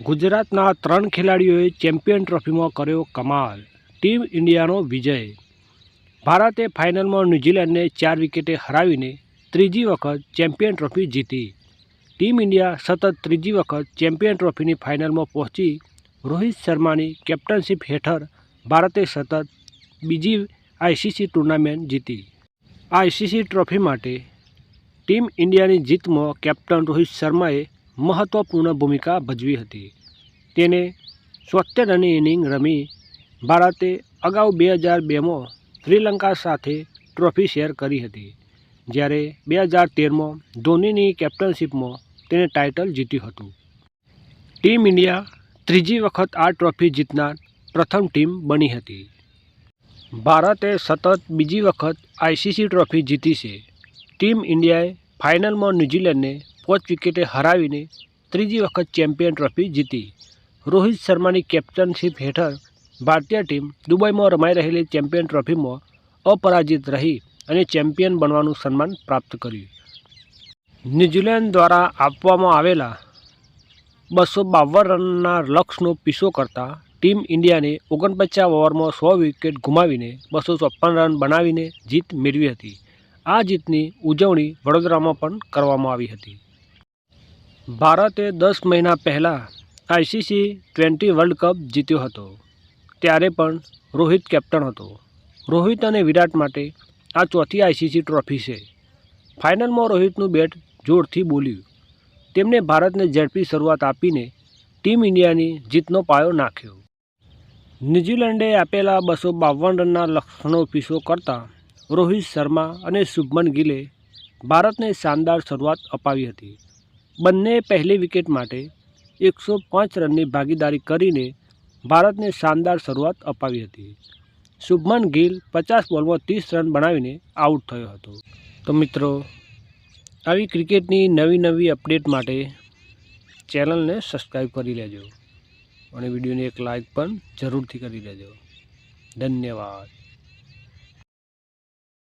ગુજરાતના ત્રણ ખેલાડીઓએ ચેમ્પિયન ટ્રોફીમાં કર્યો કમાલ. ટીમ ઇન્ડિયાનો વિજય. ભારતે ફાઇનલમાં ન્યૂઝીલેન્ડને ચાર વિકેટે હરાવીને ત્રીજી વખત ચેમ્પિયન ટ્રોફી જીતી. ટીમ ઇન્ડિયા સતત ત્રીજી વખત ચેમ્પિયન ટ્રોફીની ફાઇનલમાં પહોંચી. રોહિત શર્માની કેપ્ટનશીપ હેઠળ ભારતે સતત બીજી આઈસીસી ટુર્નામેન્ટ જીતી. આઈસીસી ટ્રોફી માટે ટીમ ઇન્ડિયાની જીતમાં કેપ્ટન રોહિત શર્માએ મહત્ત્વપૂર્ણ ભૂમિકા ભજવી હતી. તેને રનની ઇનિંગ રમી ભારતે અગાઉ બે હજાર બેમાં શ્રીલંકા સાથે ટ્રોફી શેર કરી હતી. જ્યારે બે હજાર તેરમાં ધોનીની કેપ્ટનશીપમાં તેને ટાઇટલ જીત્યું હતું. ટીમ ઇન્ડિયા ત્રીજી વખત આ ટ્રોફી જીતનાર પ્રથમ ટીમ બની હતી. ભારતે સતત બીજી વખત આઈસીસી ટ્રોફી જીતી છે. ટીમ ઇન્ડિયાએ ફાઇનલમાં ન્યૂઝીલેન્ડને પાંચ વિકેટે હરાવીને ત્રીજી વખત ચેમ્પિયન ટ્રોફી જીતી. રોહિત શર્માની કેપ્ટનશીપ હેઠળ ભારતીય ટીમ દુબઈમાં રમાઈ રહેલી ચેમ્પિયન ટ્રોફીમાં અપરાજિત રહી અને ચેમ્પિયન બનવાનું સન્માન પ્રાપ્ત કર્યું. ન્યૂઝીલેન્ડ દ્વારા આપવામાં આવેલા બસો બાવન રનના લક્ષ્યનો પીછો કરતા ટીમ ઇન્ડિયાને ઓગણપચાસ ઓવરમાં સો વિકેટ ગુમાવીને બસો ચોપ્પન રન બનાવીને જીત મેળવી હતી. આ જીતની ઉજવણી વડોદરામાં પણ કરવામાં આવી હતી. ભારતે દસ મહિના પહેલાં આઈસીસી ટ્વેન્ટી વર્લ્ડ કપ જીત્યો હતો. ત્યારે પણ રોહિત કેપ્ટન હતો. રોહિત અને વિરાટ માટે આ ચોથી આઈસીસી ટ્રોફી છે. ફાઇનલમાં રોહિતનું બેટ જોરથી બોલ્યું. તેમણે ભારતને ઝડપી શરૂઆત આપીને ટીમ ઇન્ડિયાની જીતનો પાયો નાખ્યો. ન્યૂઝીલેન્ડે આપેલા બસો બાવન રનના લક્ષ્યનો પીછો કરતા રોહિત શર્મા અને શુભમન ગિલે ભારતને શાનદાર શરૂઆત અપાવી હતી. બંને પહેલી વિકેટ માટે એકસો પાંચ રનની ભાગીદારી કરીને ભારતને શાનદાર શરૂઆત અપાવી હતી. શુભમન ગિલ પચાસ બોલમાં ત્રીસ રન બનાવીને આઉટ થયો હતો. તો મિત્રો, આવી ક્રિકેટની નવી નવી અપડેટ માટે ચેનલને સબસ્ક્રાઈબ કરી લેજો અને વિડીયોને એક લાઈક પણ જરૂરથી કરી લેજો ધન્યવાદ.